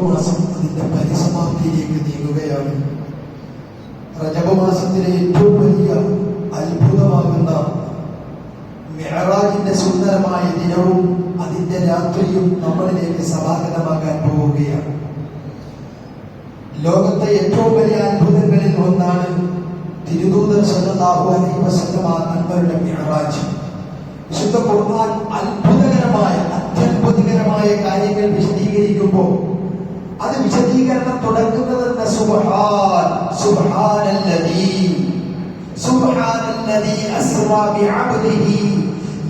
മാസം അതിന്റെ പരിസമാപ്തിയിലേക്ക് നീങ്ങുകയാണ്. റജബ് മാസത്തിലെ ഏറ്റവും വലിയ അത്ഭുതമാകുന്ന മെഹറാജിന്റെ സുന്ദരമായ ദിനവും അതിന്റെ രാത്രിയും നമ്മളിലേക്ക് സമാഗതമാകാൻ പോവുകയാണ്. ലോകത്തെ ഏറ്റവും വലിയ അത്ഭുതങ്ങളിൽ ഒന്നാണ് തിരുദൂതൻ സല്ലല്ലാഹു അലൈഹി വസല്ലമ മെഹറാജ്. വിശുദ്ധ ഖുർആൻ അത്ഭുതകരമായ അത്യത്ഭുതകരമായ കാര്യങ്ങൾ വിശദീകരിക്കുമ്പോൾ അത് വിശദീകരണം തുടങ്ങുന്നത് തന്നെ സുബ്ഹാൻ സുബ്ഹാനല്ലദീ സുബ്ഹാനല്ലദീ അസ്റാ ബിഅബ്ദിഹി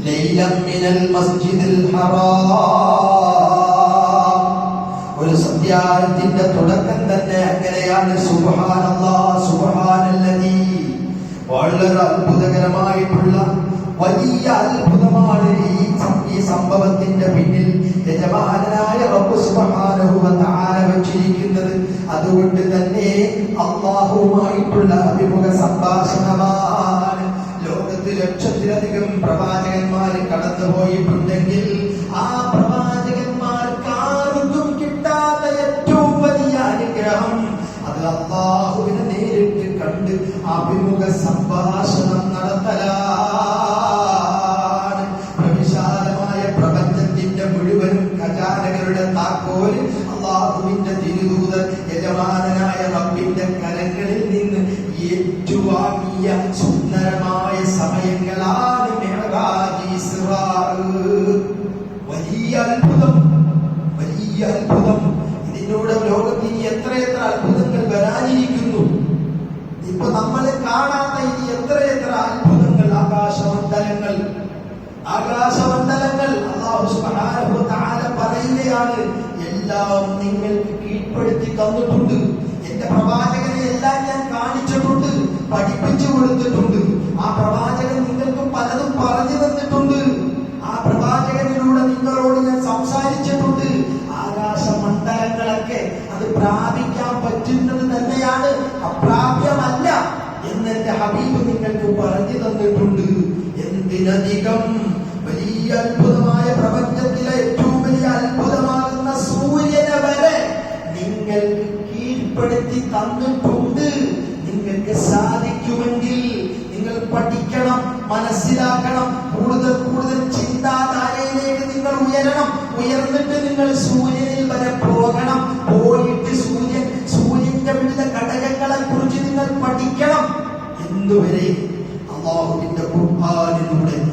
ലൈലൻ മിനൽ മസ്ജിദിൽ ഹറാം ഒരു സന്ധ്യാത്തിന്റെ തുടക്കം തന്നെ അങ്ങനെയാണ് സുബ്ഹാനല്ലാഹ് സുബ്ഹാനല്ലദീ വളരെ അത്ഭുതകരമായിട്ടുള്ള വലിയ അത്ഭുതമാണ് ഈ സം- ഈ സംഭവത്തിന്റെ പിന്നിൽ യജമാനായ വെച്ചിരിക്കുന്നത്. അതുകൊണ്ട് തന്നെ അള്ളാഹുവുമായിട്ടുള്ള അഭിമുഖ സംഭാഷണമാണ്. ലോകത്ത് ലക്ഷത്തിലധികം പ്രവാചകന്മാർ കടന്നുപോയിട്ടുണ്ടെങ്കിൽ ആ പ്രവാചകന്മാർക്ക് ആർക്കും കിട്ടാത്ത ഏറ്റവും വലിയ അനുഗ്രഹം അത് അള്ളാഹുവിനെ നേരിട്ട് കണ്ട് അഭിമുഖ സംഭാഷണം അത്ഭുതം. ഇതിലൂടെ ലോകത്ത് ഇനി എത്രയെത്ര അത്ഭുതങ്ങൾ വരാനിരിക്കുന്നു. ഇപ്പൊ നമ്മളെ കാണാത്ത ഇനി എത്രയെത്ര അത്ഭുതങ്ങൾ ആകാശമണ്ഡലങ്ങൾ. ആകാശമണ്ഡലങ്ങൾ അള്ളാഹു പറയുകയാണ് എല്ലാം നിങ്ങൾക്ക് കീഴ്പ്പെടുത്തി തന്നിട്ടുണ്ട്. എന്റെ പ്രവാചകനെ എല്ലാം ഞാൻ കാണിച്ചിട്ടുണ്ട് പഠിപ്പിച്ചു കൊടുത്തിട്ടുണ്ട്. ആ പ്രവാചകൻ പ്രാപിക്കാൻ പറ്റുന്നത് തന്നെയാണ്. അപ്രാപ്യമല്ല. എന്ന് എന്റെ ഹബീബ് നിങ്ങൾക്ക് പറഞ്ഞു തന്നിട്ടുണ്ട്. എന്തിനധികം വലിയ അത്ഭുതമായ പ്രപഞ്ചത്തിലെ ഏറ്റവും വലിയ അത്ഭുതമാകുന്ന സൂര്യനെ വരെ നിങ്ങൾക്ക് കീഴ്പ്പെടുത്തി തന്നിട്ടുണ്ട്. നിങ്ങൾക്ക് സാധിക്കുമെങ്കിൽ നിങ്ങൾ പഠിക്കണം. മനസ്സിലാക്കണം. കൂടുതൽ കൂടുതൽ ചിന്താധാരയിലേക്ക് നിങ്ങൾ ഉയരണം. ഉയർന്നിട്ട് നിങ്ങൾ സൂര്യനിൽ വരെ പോകണം. പോയിട്ട് സൂര്യൻ സൂര്യന്റെ വിവിധ ഘടകങ്ങളെ കുറിച്ച് നിങ്ങൾ പഠിക്കണം. എന്തുവരെ? അള്ളാഹുവിന്റെ ഖുർആനിലൂടെ.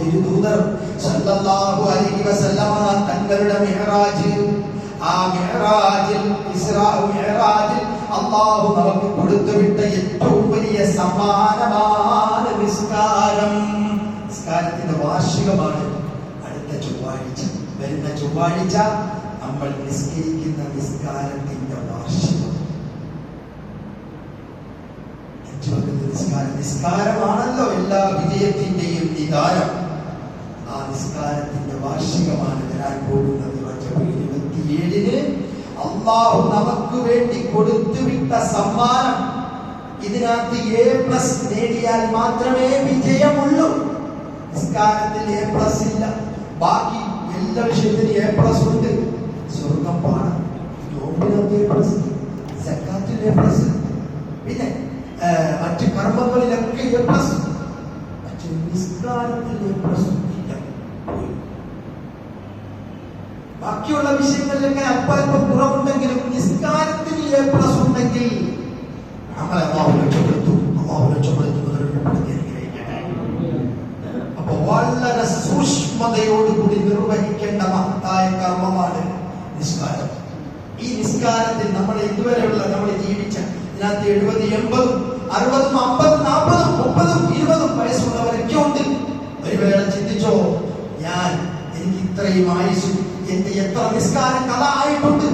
തിരുദൂതർ സല്ലല്ലാഹു അലൈഹി വസല്ലമ തങ്ങളുടെ മിഹ്റാജ് ആ മിഹ്റാജിൽ ഇസ്രാ മിഹ്റാജിൽ അള്ളാഹു നമുക്ക് കൊടുത്തുവിട്ട ഏറ്റവും വലിയ സമ്മാനമാണ് നിസ്കാരം. നിസ്കാരത്തിന്റെ വാർഷികമാണ് അടുത്ത ചൊവ്വാഴ്ച. വരുന്ന ചൊവ്വാഴ്ച നമ്മൾ നിസ്കരിക്കുന്ന നിസ്കാരത്തിന്റെ വാർഷികം. നിസ്കാരം. നിസ്കാരമാണല്ലോ എല്ലാ വിജയത്തിന്റെയും നിദാനം. നിസ്കാരത്തിന്റെ വാർഷികമാണ് വരാൻ പോകുന്നത്. റജബ് ഇരുപത്തിയേഴിന് അള്ളാഹു നമുക്ക് വേണ്ടി കൊടുത്തുവിട്ട സമ്മാനം. ഇതിനകത്ത് എ പ്ലസ് നേടിയാൽ മാത്രമേ വിജയമുള്ളൂ. നിസ്കാരത്തിൽ എ പ്ലസ് ഇല്ല. ബാക്കി എല്ലാ വിഷയത്തിലും എ പ്ലസ് ഉണ്ട്. സ്വർഗം പാടാം നോമ്പിനകത്ത് പ്ലസ് പിന്നെ മറ്റ് കർമ്മങ്ങളിലൊക്കെ എ പ്ലസ് പക്ഷെ നിസ്കാരത്തിൽ എ പ്ലസ് ഇല്ല പോയി. ബാക്കിയുള്ള വിഷയങ്ങളിലൊക്കെ അല്പം കുറവുണ്ടെങ്കിലും നിസ്കാരത്തിൽ എ പ്ലസ് ഉണ്ടെങ്കിൽ നമ്മളെ വളരെ സൂക്ഷ്മതയോടുകൂടി നിർവഹിക്കേണ്ട മഹത്തായ കർമ്മമാണ് നിസ്കാരം. ഈ നിസ്കാരത്തിൽ നമ്മൾ ഇതുവരെയുള്ള നമ്മൾ ജീവിച്ച ഇതിനകത്ത് എഴുപത് എൺപതും അറുപതും അമ്പതും നാൽപ്പതും മുപ്പതും ഇരുപതും വയസ്സുള്ളവരൊക്കെ ഉണ്ട്. ഒരു വേള ചിന്തിച്ചോ? ഞാൻ എനിക്ക് ഇത്രയും ആയുസ് എന്റെ എത്ര നിസ്കാരം കഥ ആയിട്ടുണ്ട്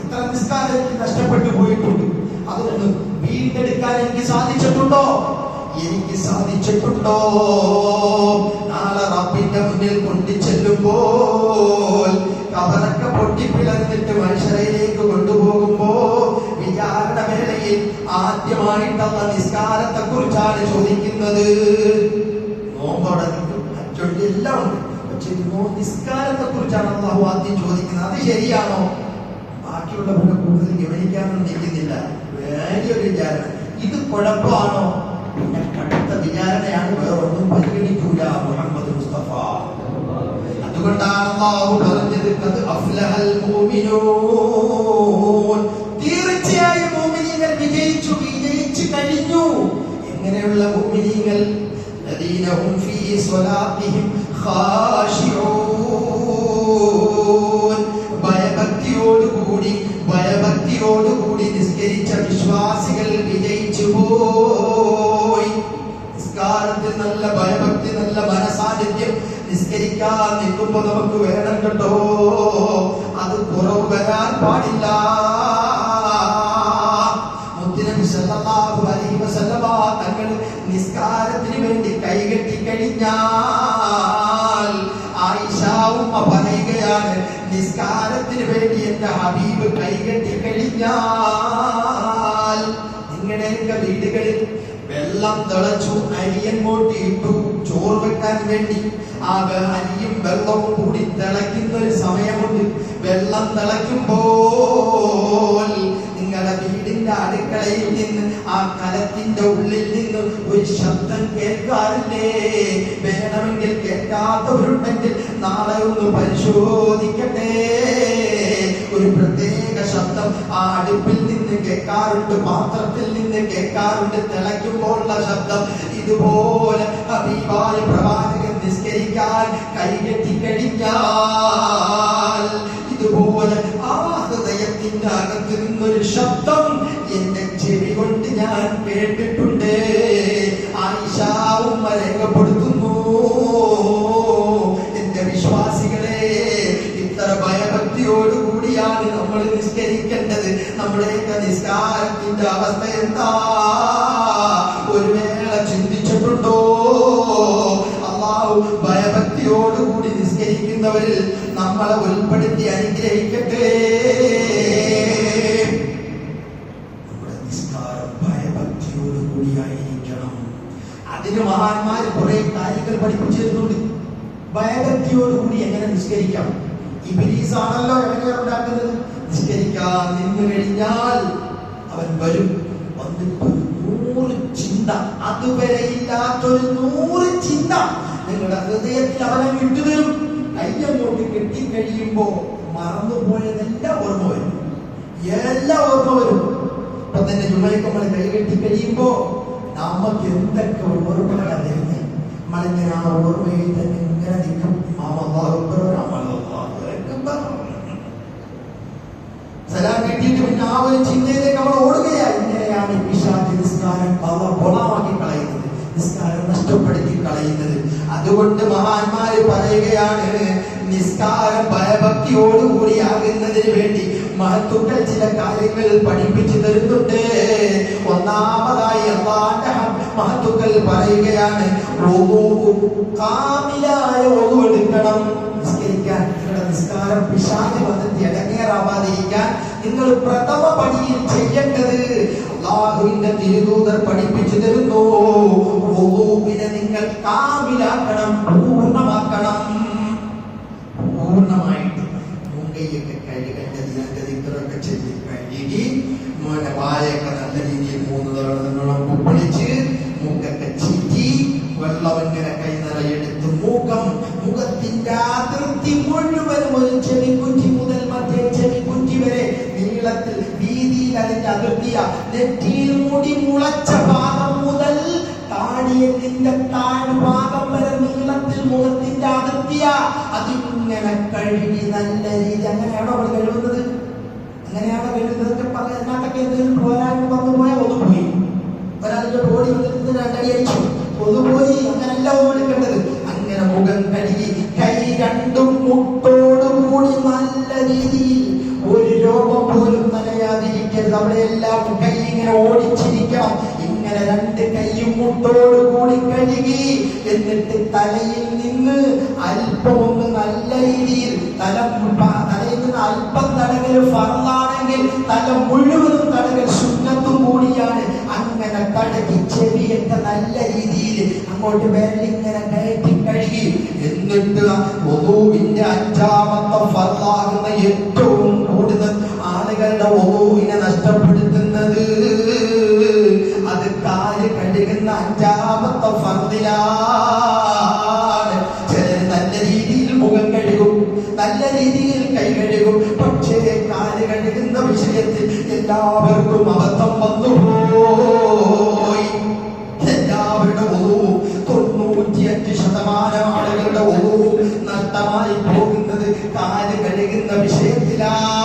എത്ര നിസ്കാരം എനിക്ക് നഷ്ടപ്പെട്ടു പോയിട്ടുണ്ട്? അതുകൊണ്ട് വീണ്ടെടുക്കാൻ എനിക്ക് സാധിച്ചിട്ടുണ്ടോ? എനിക്ക് സാധിച്ചിട്ടുണ്ടോ? നാളെ റബ്ബിന്റെ മുന്നിൽ കൊണ്ടിച്ചെല്ലുമ്പോൾ കബറൊക്കെ പൊട്ടിപ്പിളർന്നിട്ട് മനുഷ്യരയിലേക്ക് കൊണ്ടുപോകുമ്പോ വിചാരണ വേളയിൽ ആദ്യമായിട്ടുള്ള നിസ്കാരത്തെ കുറിച്ചാണ് ചോദിക്കുന്നത്. നോമ്പോടെ മറ്റൊരു എല്ലാം ഉണ്ട് പക്ഷെ നോ നിസ്കാരത്തെ കുറിച്ചാണ് അള്ളാഹു ആദ്യം ചോദിക്കുന്നത് അത് ശരിയാണോ ബാക്കിയുള്ളവരുടെ കൂടുതൽ ഗവനിക്കാനൊന്നും നിൽക്കുന്നില്ല വലിയൊരു വിചാരണ ഇത് കുഴപ്പമാണോ പിന്നെ കടുത്ത വിചാരണയാണ് വേറൊന്നും പരിഗണിക്കൂല മുഹമ്മദ് മുസ്തഫ അതുകൊണ്ടാണ് അള്ളാഹു പറഞ്ഞത് "ഖദ് അഫ്ലഹൽ മുഅ്മിനൂൻ." തീർച്ചയായും മുഅ്മിനീങ്ങൾ വിജയിച്ചു വിജയിച്ചു കഴിഞ്ഞു എങ്ങനെയുള്ള മുഅ്മിനീങ്ങൾ الذين هم في صلاتهم خاشعون ഭയഭക്തിയോടുകൂടി ഭയഭക്തിയോടുകൂടി നിസ്കരിച്ച വിശ്വാസികൾ വിജയിച്ചു പോയി. നിസ്കാരത്തിൽ നല്ല ഭയഭക്തി നല്ല മനസാന്നിധ്യം നിസ്കരിക്കാൻ നിൽക്കുമ്പോ നമുക്ക് വേണം കേട്ടോ. അത് കുറവ് വരാൻ പാടില്ല. തങ്ങൾ നിസ്കാരത്തിന് വേണ്ടി കൈകെട്ടി കഴിഞ്ഞാൽ ആയിഷ ഉമ്മ പറയുകയാണ് നിസ്കാരത്തിന് വേണ്ടി എന്റെ ഹബീബ് കൈകെട്ടി കഴിഞ്ഞാൽ നിങ്ങളുടെയൊക്കെ വീടുകളിൽ വെള്ളം തിളച്ചു അരിയങ്ങോട്ട് ഇട്ടു ചോറ് വെക്കാൻ വേണ്ടി. ആ അരിയും വെള്ളവും കൂടി തിളയ്ക്കുന്ന ഒരു സമയമുണ്ട്. വെള്ളം തിളയ്ക്കുമ്പോൾ നിങ്ങളുടെ വീടിന്റെ അടുക്കളയിൽ നിന്ന് ആ കലത്തിന്റെ ഉള്ളിൽ നിന്ന് ഒരു ശബ്ദം കേൾക്കാറില്ലേ? വേണമെങ്കിൽ കേൾക്കാത്തവരുണ്ടെങ്കിൽ നാളെ ഒന്ന് പരിശോധിക്കട്ടെ. ഒരു പ്രത്യേക ശബ്ദം ആ അടുപ്പിൽ നിന്ന് കേൾക്കാറുണ്ട് പാത്രത്തിൽ നിന്ന് കേൾക്കാറുണ്ട്. തിളയ്ക്കുമ്പോഴുള്ള ശബ്ദം ഇതുപോലെ പ്രവാചകൻ നിസ്കരിക്കാൻ കൈകെട്ടി കഴിഞ്ഞാൽ ഭയഭക്തിയോടുകൂടിയാണ് നമ്മൾ നിസ്കരിക്കേണ്ടത്. നമ്മുടെയൊക്കെ നിസ്കാരത്തിന്റെ അവസ്ഥ എന്താ? ഒരു വേള ചിന്തിച്ചിട്ടുണ്ടോ? അള്ളാഹു ഭയഭക്തിയോടുകൂടി നിസ്കരിക്കുന്നവരിൽ നമ്മളെ ഉൾപ്പെടുത്തി അനുഗ്രഹിക്കട്ടെ. നമ്മുടെ നിസ്കാരം ഭയഭക്തിയോടുകൂടിയായിരിക്കണം. അതിന് മഹാന്മാർ കുറെ കാര്യങ്ങൾ പഠിപ്പിച്ചിരുന്നുണ്ട്. ഭയഭക്തിയോടുകൂടി എങ്ങനെ നിസ്കരിക്കാം? ഇബിലീസ് ആണല്ലോ എങ്ങനെ ഉണ്ടാക്കുന്നത്? നിസ്കരിക്കാൻ നിന്ന് കഴിഞ്ഞാൽ അവൻ വരും. വന്നിട്ട് നൂറ് ചിന്ത. അതുവരെ ഇല്ലാത്തൊരു നൂറ് ചിന്ത നിങ്ങളുടെ ഹൃദയത്തിൽ അവനെ വിട്ടുതരും കയ്യങ്ങോട്ട് കെട്ടിക്കഴിയുമ്പോ മറന്നുപോയതെല്ലാം ഓർമ്മ വരും. എല്ലാം ഓർമ്മ വരും. ഇപ്പൊ തന്നെ ജുമയ്ക്ക് നമ്മൾ കൈ കെട്ടി കഴിയുമ്പോ നമുക്ക് എന്തൊക്കെ ഓർമ്മകളാണ് വരുന്നത് നമ്മളിങ്ങനെ ആ ഓർമ്മയിൽ തന്നെ ഇങ്ങനെ നിൽക്കും. മാമ അല്ലാഹു അക്ബർ, അമൽ അല്ലാഹു അക്ബർ. സലാം കിട്ടിയിട്ട് പിന്നെ ആ ഒരു ചിന്തയിലേക്ക് നമ്മൾ ഓടുകയാണ്. ഇങ്ങനെയാണ് പിശാച് നിസ്കാരം കൊളമാക്കി കളയുന്നത്. നിസ്കാരം നഷ്ടപ്പെടുത്തി കളയുന്നത്. അതുകൊണ്ട് മഹാന്മാര് പറയുകയാണ് നിസ്കാരം ഭയഭക്തിയോടുകൂടി ആകുന്നതിന് വേണ്ടി മഹത്തുക്കൾ ചില കാര്യങ്ങൾ പഠിപ്പിച്ചു തരുന്നുണ്ട്. ഒന്നാമതായി അള്ളാന്റെ മഹത്തുക്കൾ പറയുകയാണ് കാമിലായ ഒന്നു എടുക്കണം. നിസ്കരിക്കാൻ. നിസ്കാരം പിശാച് വന്നിട്ട് ഇടങ്ങേറാവാതിരിക്കാൻ നിങ്ങൾ പ്രഥമ പടിയിൽ ചെയ്യേണ്ടത് അള്ളാഹുവിന്റെ തിരുദൂതർ പഠിപ്പിച്ചു തരുന്നു. നിങ്ങൾ കാമിലാക്കണം പൂർണമാക്കണം. പൂർണമായിട്ട് മുംബൈയൊക്കെ കഴുകേണ്ടത് രണ്ട് ഇത്രയൊക്കെ ചെയ്ത് കഴുകി. മുടി മുളച്ച ഭാഗം മുതൽ താടിയതിന്റെ താഴ്ഭാഗം വരെ നീളത്തിൽ മുഖത്തിന്റെ അതിർത്തിയ. അതിങ്ങനെ കഴുകി നല്ല രീതി. അങ്ങനെയാണോ അവൾ കഴുകുന്നത്? അങ്ങനെയാണോ കഴുകുന്നത്? പറയുന്നതൊക്കെ എന്തെങ്കിലും കഴുകി എന്നിട്ട് തലയിൽ നിന്ന് അല്പം ഒന്ന് നല്ല രീതിയിൽ തല തലയിൽ നിന്ന് അല്പം തടകൽ ഫറലാണെങ്കിൽ തല മുഴുവനും തടകൽ ശുന്നത്തും കൂടിയാണ്. അങ്ങനെ തടകി ചെവിയൊക്കെ നല്ല രീതിയിൽ അങ്ങോട്ട് വേലിങ്ങനെ കയറ്റി കഴുകി. എന്നിട്ട് ഒതുവിന്റെ അഞ്ചാമത്തെ ഫറലാകുന്ന ഏറ്റവും വന്നുപോയി. എല്ലാവരുടെ ഒതുവും തൊണ്ണൂറ്റിയഞ്ച് ശതമാനം ആളുകളുടെ ഒതുവും നഷ്ടമായി പോകുന്നത് കാൽ കഴുകുന്ന വിഷയത്തിലാണ്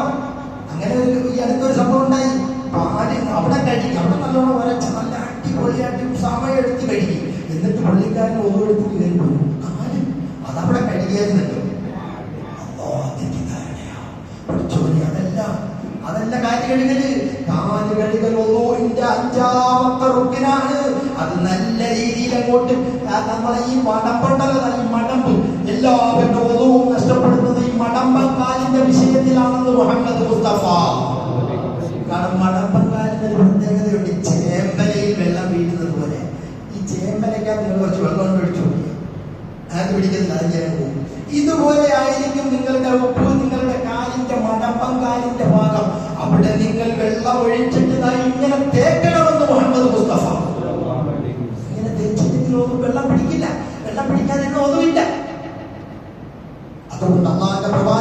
കേട്ടോ അങ്ങനെ ഒരു ഈ അടുത്തൊരു സംഭവം ഉണ്ടായി. പാൽ അവിടെ കഴിക്കും അവിടെ നല്ലോണം വരച്ച് നല്ല അടിപൊളിയായിട്ട് സമയം എടുത്ത് കഴിക്കും എന്നിട്ട് പള്ളിക്കാരൻ ഒന്നും എടുത്തിട്ട് പോയി കാൽ അതവിടെ പഠിച്ചോനെ അതല്ല അതല്ല കാൽ കഴുകൽ. കാൽ കഴുകൽ ഒന്നോന്റെ അഞ്ചാമത്തെ റുക്കിനാണ്. അത് നല്ല രീതിയിൽ അങ്ങോട്ട് നമ്മളെ ഈ മടമ്പുണ്ടല്ലോ ഈ മടമ്പ്. എല്ലാവരുടെ ഒതുവും വിഷയത്തിലാണെന്ന് മുഹമ്മദ് മുസ്തഫ. കാരണം മടമ്പൻ കാലിന് ഒരു പ്രത്യേകതയുണ്ട്. ചേമ്പലയിൽ വെള്ളം വീഴുന്നത് പോലെ ഈ ചേമ്പലയ്ക്കകത്ത് നിങ്ങൾ കുറച്ച് വെള്ളം കൊണ്ട് ഒഴിച്ചു അത് പിടിക്കുന്നില്ല അത് ഇതുപോലെ ആയിരിക്കും നിങ്ങളുടെ ഉപ്പ് നിങ്ങളുടെ കാലിന്റെ മടമ്പം കാലിന്റെ ഭാഗം. അവിടെ നിങ്ങൾ വെള്ളം ഒഴിച്ചിട്ട് ഇങ്ങനെ തേക്കണമെന്ന് മുഹമ്മദ് മുസ്തഫ. ഇങ്ങനെ തേച്ചിട്ട് ഒന്നും വെള്ളം പിടിക്കില്ല. വെള്ളം പിടിക്കാൻ ഒന്നുമില്ല അതുകൊണ്ട് അള്ളാന്റെ പ്രവാചകൻ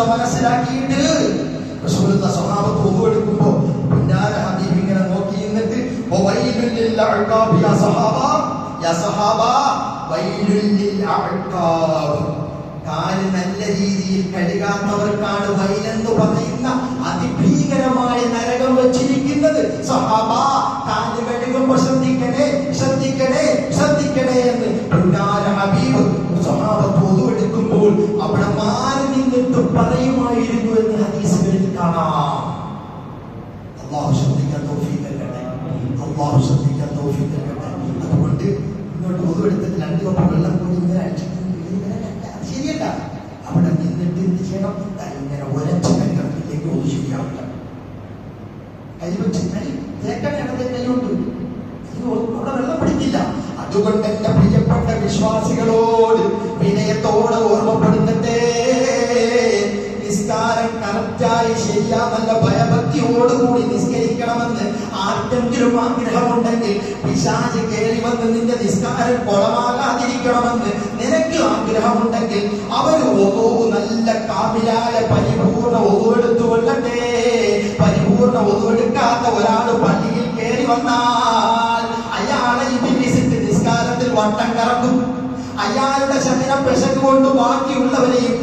രൂക്ഷത മനസ്സിലാക്കിയിട്ട് സ്വഭാവത്ത് ഒന്നുമെടുക്കുമ്പോ പിന്നാലെ ഹബീബ് ഇങ്ങനെ നോക്കി നിന്നിട്ട് "വവൈലുൽ ലിൽ അഅ്ഖാബ് യാ സഹാബ യാ സഹാബ വൈലുൽ ലിൽ കാൽ നല്ല രീതിയിൽ കഴുകാത്തവർക്കാണ് വൈലെന്ന് പറയുന്ന അതിഭീകരമായ നരകം വെച്ചിരിക്കുന്നത്. സഹാബ കാൽ കഴുകുമ്പോ ശ്രദ്ധിക്കണേ ശ്രദ്ധിക്കണേ ശ്രദ്ധിക്കണേ എന്ന് ഹബീബ് സഹാബത്ത് ഒതുവെടുക്കുമ്പോൾ അവിടെ മാറി നിന്നിട്ട് പറയുമായിരുന്നു എന്ന് ഹദീസുകളിൽ കാണാം. അള്ളാഹു ശ്രദ്ധിക്കാൻ തൗഫീഖ് നൽകട്ടെ. അള്ളാഹു ശ്രദ്ധിക്കാൻ തൗഫീഖ് നൽകട്ടെ. അതുകൊണ്ട് ഇങ്ങോട്ട് ഒതുവെടുത്തിട്ട് രണ്ട് കപ്പ് വെള്ളം കൂടി ഇങ്ങനെ അടിച്ചിട്ട് ശരിയല്ല. അവിടെ നിന്നിട്ട് എന്ത് ചെയ്യണം? ഇങ്ങനെ ഒരച്ച് കഴിക്കണം ഇല്ലെങ്കിൽ ഒന്നും ശരിയാവില്ല അതുകൊണ്ട് എന്റെ പ്രിയപ്പെട്ട വിശ്വാസികളോട് വിനയത്തോട് ഓർമ്മപ്പെടുത്തട്ടെ. നിസ്കാരം കറക്റ്റായി നല്ല ഭയഭക്തിയോടുകൂടി നിസ്കരിക്കണമെന്ന് ആർക്കെങ്കിലും ആഗ്രഹമുണ്ടെങ്കിൽ പിശാച് കയറി വന്ന് നിന്റെ നിസ്കാരം കുളമാകാതിരിക്കണമെന്ന് നിനക്ക് ആഗ്രഹമുണ്ടെങ്കിൽ അവർ ഒതോ നല്ല കാമിലായ പരിപൂർണ ഒതുവെടുത്തു കൊള്ളട്ടെ. പരിപൂർണ ഒതുവെടുക്കാത്ത ഒരാൾ പള്ളിയിൽ കയറി വന്നാൽ അയാളെ പിന്നിസിട്ട് നിസ്കാരത്തിൽ വട്ടം കറക്കും. അയാളുടെ ശരീരം പെശക് കൊണ്ട് ബാക്കിയുള്ളവരെയും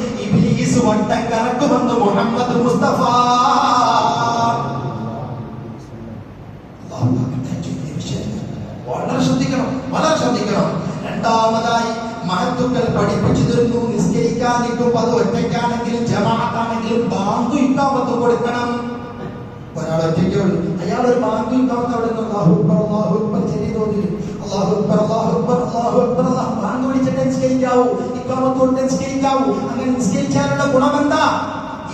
ഇബിലീസ് വട്ടം കറക്കുമെന്ന് മുഹമ്മദ് മുസ്തഫ. വളരെ ശ്രദ്ധിക്കണം വളരെ ശ്രദ്ധിക്കണം. രണ്ടാമതായി മഹത്തുക്കൾ പഠിപ്പിച്ചു തരുന്നു. നിസ്കരിക്കാൻ നിൽക്കുമ്പോൾ അത് ഒറ്റയ്ക്കാണെങ്കിലും ജമാഅത്താണെങ്കിലും ബാങ്കു ഇക്കാമത്ത് കൊടുക്കണം. ഒരാൾ ഒറ്റയ്ക്കുള്ളൂ അയാൾ ഒരു ബാങ്കു ഇക്കാമത്ത് അവിടെ നിന്ന് അല്ലാഹു അക്ബർ ചെറിയ തോതിൽ അല്ലാഹു അക്ബർ അല്ലാഹു അക്ബർ അല്ലാഹു അക്ബർ. അല്ലാഹു ബാങ്ക് വിളിച്ചിട്ട് അങ്ങനെ നിസ്കരിച്ചാലുള്ള ഗുണമെന്താ?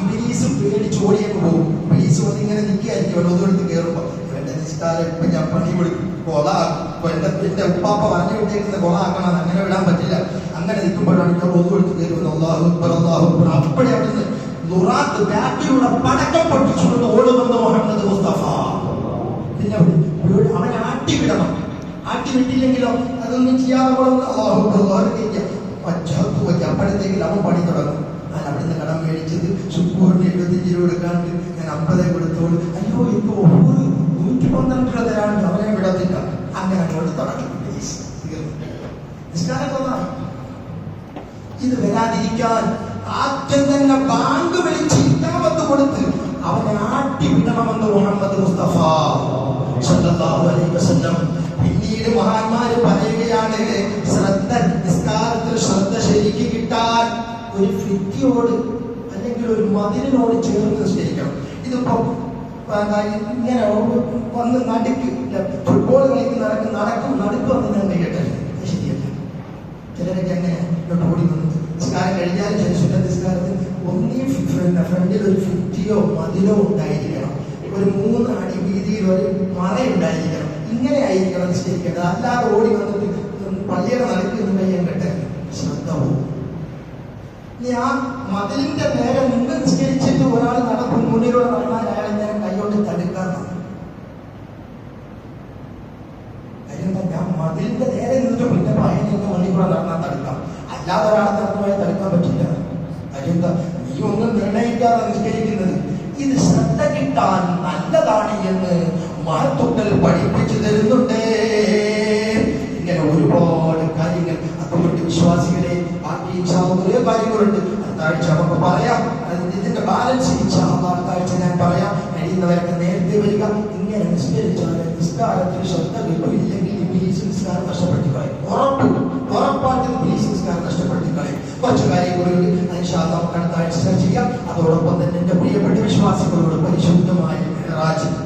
ഇബിലീസ് പേടിച്ച് ഓടിയൊക്കെ പോകും. ഇബിലീസ് വന്ന് ഇങ്ങനെ നിൽക്കുകയായിരിക്കും. വെള്ളത്തോടുത്ത് കയറുമ്പോ ഇവന്റെ നിസ്കാരം ഇപ്പൊ ഞാൻ പണി കൊടുക്കും. കൊള ഇപ്പൊ എന്റെ എന്റെ ഉപ്പാപ്പ പറഞ്ഞു വിട്ടേക്കുന്ന കൊളാക്കണം അങ്ങനെ വിടാൻ പറ്റില്ല. അങ്ങനെ നിൽക്കുമ്പോഴാണ് ഞാൻ ഒന്നു കൊടുത്ത് കയറുന്നത്. അള്ളാഹു അക്ബർ അള്ളാഹു അക്ബർ. അപ്പഴേ അവിടുന്ന് നുറാത്ത് ബാക്കിലുള്ള പടക്കം പൊട്ടിച്ചുകൊണ്ട് ഓടുമെന്ന് മുഹമ്മദ് മുസ്തഫ. പിന്നെ ഒരു- അവനെ ആക്കി വിട്ടില്ലെങ്കിലോ അതൊന്നും ചെയ്യാതെ അള്ളാഹുണ്ട് അള്ളാഹുക്കില്ല പച്ചത്ത് വയ്ക്കുക അപ്പോഴത്തേക്ക് അവൻ പണി തുടങ്ങും. ഞാൻ അവിടുന്ന് കടം മേടിച്ചത് സുക്കൂറിന് എഴുപത്തഞ്ച് രൂപ എടുക്കാണ്ട് ഞാൻ അമ്പതേ കൊടുത്തോളൂ. അയ്യോ ഇപ്പൊ ഒരു നൂറ്റി പന്ത്രണ്ട് രൂപ തരാണ്ട് അവനെ വിടത്തില്ല അങ്ങനെ അങ്ങോട്ട് തുടങ്ങും പ്ലീസ് നിസ്കാരം ഇത് വരാതിരിക്കാൻ ആദ്യം തന്നെ ബാങ്ക് വിളിച്ച് ഇതാമത്ത് കൊടുത്ത് അവനെ ആട്ടി വിടണമെന്ന് മുഹമ്മദ് മുസ്തഫ. സല്ലല്ലാഹു അലൈഹി വസല്ലം പിന്നീട് മഹാന്മാര് പറയുകയാണ് ശ്രദ്ധ നിസ്കാരത്തിൽ ശ്രദ്ധ ശരിക്ക് കിട്ടാൻ ഒരു ഫിറ്റിയോട് അല്ലെങ്കിൽ ഒരു മതിലിനോട് ചേർന്ന് നിസ്കരിക്കണം ഇതിപ്പോ ഇങ്ങനെ വന്ന് നടുക്ക് ഫുട്ബോൾ കളിക്ക് നടക്കും നടക്കും നടുക്ക് വന്ന് ഞാൻ ശരിയല്ല. ചിലരൊക്കെ അങ്ങനെ ഇങ്ങോട്ട് ഓടി വന്നു. നിസ്കാരം കഴിഞ്ഞാൽ ജനിച്ചിട്ട് നിസ്കാരത്തിൽ ഒന്നീ ഫ്രണ്ട് ഫ്രണ്ടിൽ ഒരു ഫിറ്റിയോ മതിലോ ഉണ്ടായിരിക്കണം. ഒരു മൂന്ന് അടി വീതിയിൽ ഒരു മറ ഉണ്ടായിരിക്കണം ഇങ്ങനെ ആയിരിക്കണം നിശ്ചയിക്കേണ്ടത്. അല്ലാതെ ഓടി വന്നിട്ട് പള്ളിയുടെ നടക്കുന്ന കയ്യാൻ കെട്ടെ ശ്രദ്ധ പോകും ഇനി ആ മതിലിന്റെ നേരെ മുമ്പ് നിസ്കരിച്ചിട്ട് ഒരാൾ നടക്കും മുന്നിലൂടെ നടന്നാൽ അയാളെ നേരെ കൈകൊണ്ട് തടുക്കാറാണ് ഞാൻ മതിലിന്റെ നേരെ നിന്നിട്ട് പിന്നെ പയ്യനൊക്കെ മുന്നിൽ കൂടെ നടന്നാൽ തടുക്കാം. അല്ലാതെ ഒരാളെ നടന്നു തടുക്കാൻ പറ്റില്ല. കാര്യം നീ ഒന്നും നിർണയിക്കാതെ നിഷ്കരിക്കുന്നത് ഇത് ശ്രദ്ധ കിട്ടാൻ നല്ലതാണ് എന്ന് മഹത്വങ്ങൾ പഠിപ്പിച്ചു തരുന്നുണ്ട്. ഇങ്ങനെ ഒരുപാട് കാര്യങ്ങൾ അതുകൊണ്ട് വിശ്വാസികളെ ബാക്കി കുറേ കാര്യങ്ങളുണ്ട്. അടുത്താഴ്ച നമുക്ക് പറയാം. ഇതിന്റെ ബാലൻസ് ഇൻഷാ അല്ലാഹ് അടുത്ത ആഴ്ച ഞാൻ പറയാം. കഴിയുന്നവരൊക്കെ നേരത്തെ വരിക. ഇങ്ങനെ നിസ്കരിച്ചാൽ നിസ്കാരത്തിൽ ശ്രദ്ധ കിട്ടും ഇല്ലെങ്കിൽ ഇംഗ്ലീഷ് നിസ്കാരം നഷ്ടപ്പെട്ടു കളയും. ഉറപ്പ് ഉറപ്പായിട്ടും ഇംഗ്ലീഷ് നിസ്കാരം നഷ്ടപ്പെട്ടു കളയും. കുറച്ച് കാര്യങ്ങളുണ്ട്. അല്ലാഹ് നമുക്ക് അടുത്താഴ്ച ചെയ്യാം. അതോടൊപ്പം തന്നെ എന്റെ പ്രിയപ്പെട്ട വിശ്വാസികളോട് പരിശുദ്ധമായ മെഹറാജ്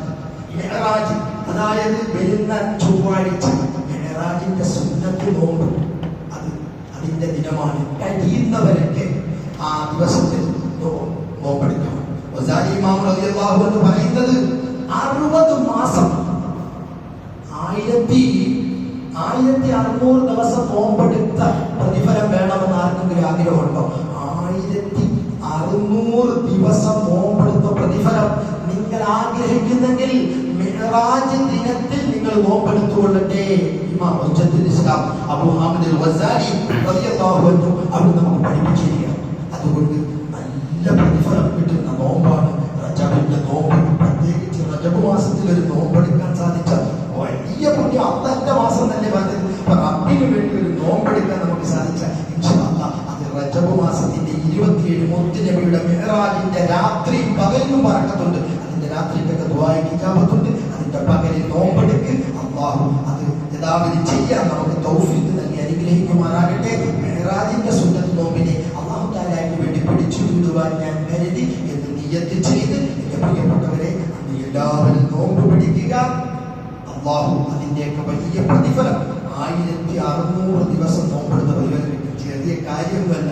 മെഹറാജ് അതായത് വരുന്ന ചൊവ്വാഴ്ച മെഹറാജിന്റെ സുന്നത്ത് നോമ്പ്. അത് അതിന്റെ ദിനമാണ്. കഴിയുന്നവരൊക്കെ ആ ദിവസത്തിൽ നോമ്പെടുക്കണം. ഇമാം റളിയല്ലാഹു എന്ന് പറയുന്നത് അറുപത് മാസം ആയിരത്തി ആയിരത്തി അറുന്നൂറ് ദിവസം നോമ്പെടുത്ത പ്രതിഫലം വേണമെന്ന് ആർക്കെങ്കിലും ആഗ്രഹമുണ്ടോ? ആയിരത്തി അറുന്നൂറ് ദിവസം നോമ്പെടുത്ത പ്രതിഫലം നിങ്ങൾ ആഗ്രഹിക്കുന്നെങ്കിൽ മിഹ്റാജ് ദിനത്തിൽ നിങ്ങൾ നോമ്പെടുത്തുകൊള്ളട്ടെ ഇമാം ഹുജ്ജത്തുൽ ഇസ്ലാം അബൂ ഹാമിദ് ഗസാലി റളിയല്ലാഹു അൻഹു അവർ നമുക്ക് പഠിപ്പിച്ചിരിക്കുകയാണ്. അതുകൊണ്ട് നല്ല പ്രതിഫലം കിട്ടുന്ന നോമ്പാണ് റജബിന്റെ നോമ്പ്. പ്രത്യേകിച്ച് റജബ് മാസത്തിൽ ഒരു നോമ്പെടുക്കാൻ സാധിച്ച വലിയ പുണ്യം. അള്ളന്റെ മാസം തന്നെ പറഞ്ഞത് റബ്ബിന് വേണ്ടി ഒരു നോമ്പെടുക്കാൻ നമുക്ക് സാധിച്ച അത് റജബ് മാസത്തിന്റെ ഇരുപത്തിയേഴ് മുത്ത് നബിയുടെ മെഹറാജിന്റെ രാത്രി പകലിനും പറക്കത്തുണ്ട് യഥാവിധി ചെയ്യാൻ നമുക്ക് തൗഫീഖ് നൽകി. അനുഗ്രഹിക്കുമാറാകട്ടെ മെഹറാജിന്റെ സുന്നത്ത് നോമ്പിനെ അള്ളാഹു താലാക്ക് വേണ്ടി പിടിച്ചു വിടുവാൻ ഞാൻ കരുതി എന്ന് നിയത്ത് ചെയ്ത് എന്റെ പ്രിയപ്പെട്ടവരെ അന്ന് എല്ലാവരും നോമ്പ് പിടിക്കുക. അള്ളാഹു അതിന്റെയൊക്കെ വലിയ പ്രതിഫലം. ആയിരത്തി അറുന്നൂറ് ദിവസം നോമ്പെടുത്ത കിട്ടും ചെറിയ കാര്യമൊന്നുമല്ല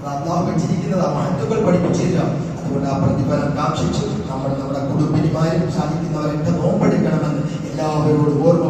അത് അള്ളാഹു വെച്ചിരിക്കുന്നത് മഹത്തുക്കൾ പഠിപ്പിച്ചില്ല അതുകൊണ്ട് ആ പ്രതിഫലം കാക്ഷിച്ചു. നമ്മൾ നമ്മുടെ കുടുംബിനിമാരും സാധിക്കുന്നവരൊക്കെ നോമ്പെടുക്കണമെന്ന് എല്ലാവരോടും ഓർമ്മ